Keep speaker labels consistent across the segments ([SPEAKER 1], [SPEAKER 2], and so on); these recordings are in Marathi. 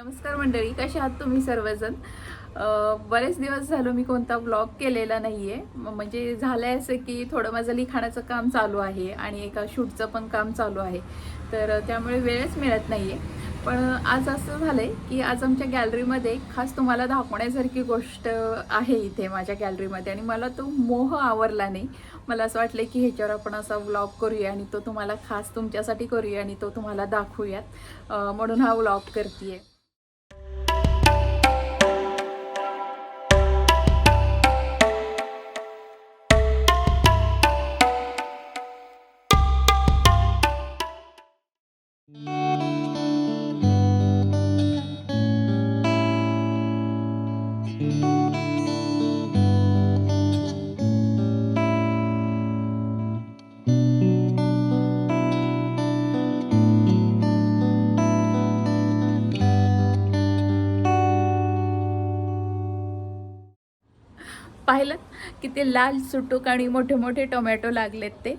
[SPEAKER 1] नमस्कार मंडळी कसे आहात तुम्ही सर्वजण? बरेच दिवस झालो मी कोणता ब्लॉग केलेला नाही आहे म्हणजे झालं आहे असं की थोडं माझं लिखाणाचं काम चालू आहे आणि एका शूटचं पण काम चालू आहे. तर त्यामुळे वेळच मिळत नाही आहे पण आज असं झालं आहे की आज आमच्या गॅलरीमध्ये खास तुम्हाला दाखवण्यासारखी गोष्ट आहे इथे माझ्या गॅलरीमध्ये आणि मला तो मोह आवरला नाही. मला असं वाटलं की ह्याच्यावर आपण असा व्लॉग करूया आणि तो तुम्हाला खास तुमच्यासाठी करूया आणि तो तुम्हाला दाखवूयात. म्हणून हा व्लॉग करते आहे पाहिलं की ते लाल सुटूक आणि मोठे मोठे टोमॅटो लागलेत ते.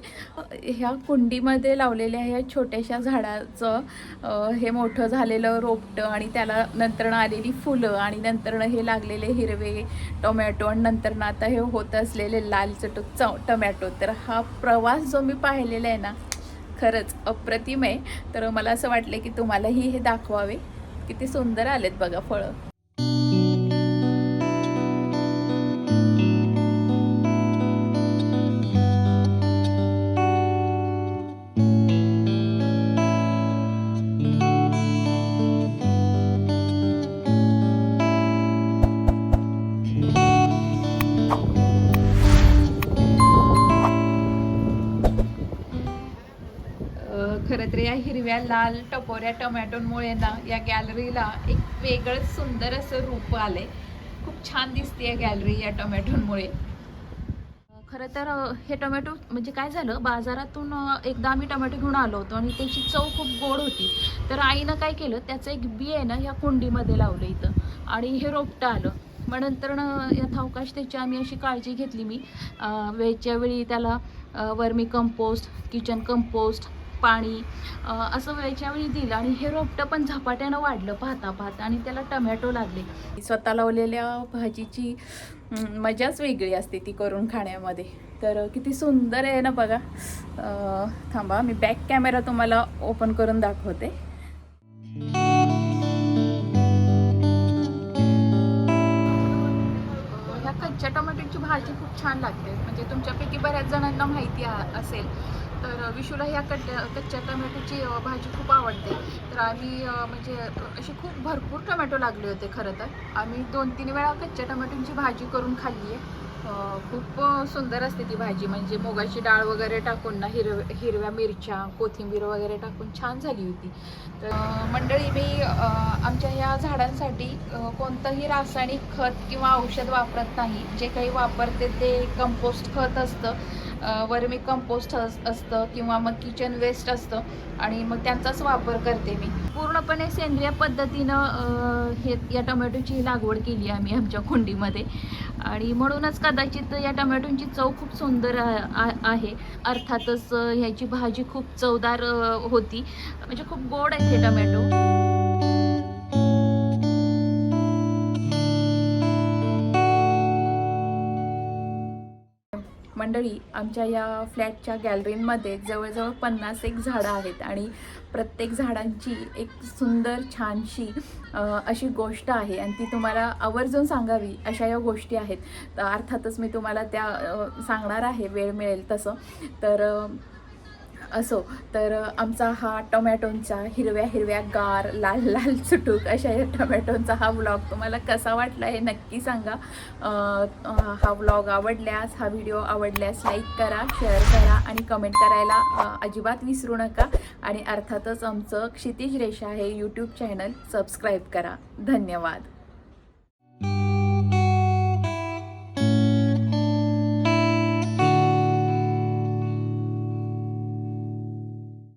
[SPEAKER 1] ह्या कुंडीमध्ये लावलेल्या ह्या छोट्याशा झाडाचं हे मोठं झालेलं रोपटं आणि त्याला नंतरनं आलेली फुलं आणि नंतरनं हे लागलेले हिरवे टोमॅटो आणि नंतरनं आता हे होत असलेले लाल चटूक च टोमॅटो. तर हा प्रवास जो मी पाहिलेला आहे ना खरंच अप्रतिम आहे. तर मला असं वाटलं की तुम्हालाही हे दाखवावे. किती सुंदर आलेत बघा फळं. खरं तर या हिरव्या लाल टपोऱ्या टोमॅटोंमुळे ना या गॅलरीला एक वेगळंच सुंदर असं रूप आलंय. खूप छान दिसते या गॅलरी या टोमॅटोंमुळे. खरं तर हे टोमॅटो म्हणजे काय झालं बाजारातून एकदा आम्ही टोमॅटो घेऊन आलो होतो आणि त्याची चव खूप गोड होती. तर आईनं काय केलं त्याचं एक बी आहे ना ह्या कुंडीमध्ये लावलं इथं आणि हे रोपटं आलं. मग नंतर यथावकाश त्याची आम्ही अशी काळजी घेतली मी. वेळच्या वेळी त्याला वर्मी कंपोस्ट किचन कंपोस्ट पाणी असं वेळच्या वेळी दिलं आणि हे रोपटं पण झपाट्यानं वाढलं पाहता पाहता आणि त्याला टमॅटो लागले. स्वतः लावलेल्या भाजीची मजाच वेगळी असते ती करून खाण्यामध्ये. तर किती सुंदर आहे ना बघा. थांबा मी बॅक कॅमेरा तुम्हाला ओपन करून दाखवते. ह्या कच्च्या टोमॅटोची भाजी खूप छान लागते. म्हणजे तुमच्यापैकी बऱ्याच जणांना माहिती आ- असेल. तर विशूला ह्या कट्ट्या कच्च्या टोमॅटोची भाजी खूप आवडते. तर आम्ही म्हणजे असे खूप भरपूर टोमॅटो लागले होते खरं तर. आम्ही दोन तीन वेळा कच्च्या टमॅटोंची भाजी करून खाल्ली आहे. खूप सुंदर असते ती भाजी. म्हणजे मुगाची डाळ वगैरे टाकून ना हिरव हिरव्या मिरच्या कोथिंबीर वगैरे टाकून छान झाली होती. तर मंडळी मी आमच्या ह्या झाडांसाठी कोणतंही रासायनिक खत किंवा औषध वापरत नाही. जे काही वापरते ते कंपोस्ट खत असतं. वर्मी कंपोस्ट अस असतं किंवा मग किचन वेस्ट असतं आणि मग त्यांचाच वापर करते मी. पूर्णपणे सेंद्रिय पद्धतीनं हे या टोमॅटोची लागवड केली आम्ही आमच्या कुंडीमध्ये. आणि म्हणूनच कदाचित या टोमॅटोंची चव खूप सुंदर आहे. अर्थातच ह्याची भाजी खूप चवदार होती. म्हणजे खूप गोड आहे हे टोमॅटो. मंडळी आमच्या या फ्लॅटच्या गॅलरीमध्ये जवळजवळ पन्नास एक झाडं आहेत आणि प्रत्येक झाडांची एक सुंदर छानशी अशी गोष्ट आहे आणि ती तुम्हाला आवर्जून सांगावी अशा या गोष्टी आहेत. अर्थातच मी तुम्हाला त्या सांगणार आहे वेळ मिळेल तसं. तर असो तर आमचा हा टोमॅटोंचा हिरव्या हिरव्या गार लाल लाल चुटूक अशा या टोमॅटोंचा हा व्लॉग तुम्हाला कसा वाटला हे नक्की सांगा. हा व्लॉग आवडल्यास हा व्हिडिओ आवडल्यास लाईक करा शेअर करा आणि कमेंट करायला अजिबात विसरू नका. आणि अर्थातच आमचं क्षितिज रेषा हे यूट्यूब चॅनल सबस्क्राईब करा. धन्यवाद.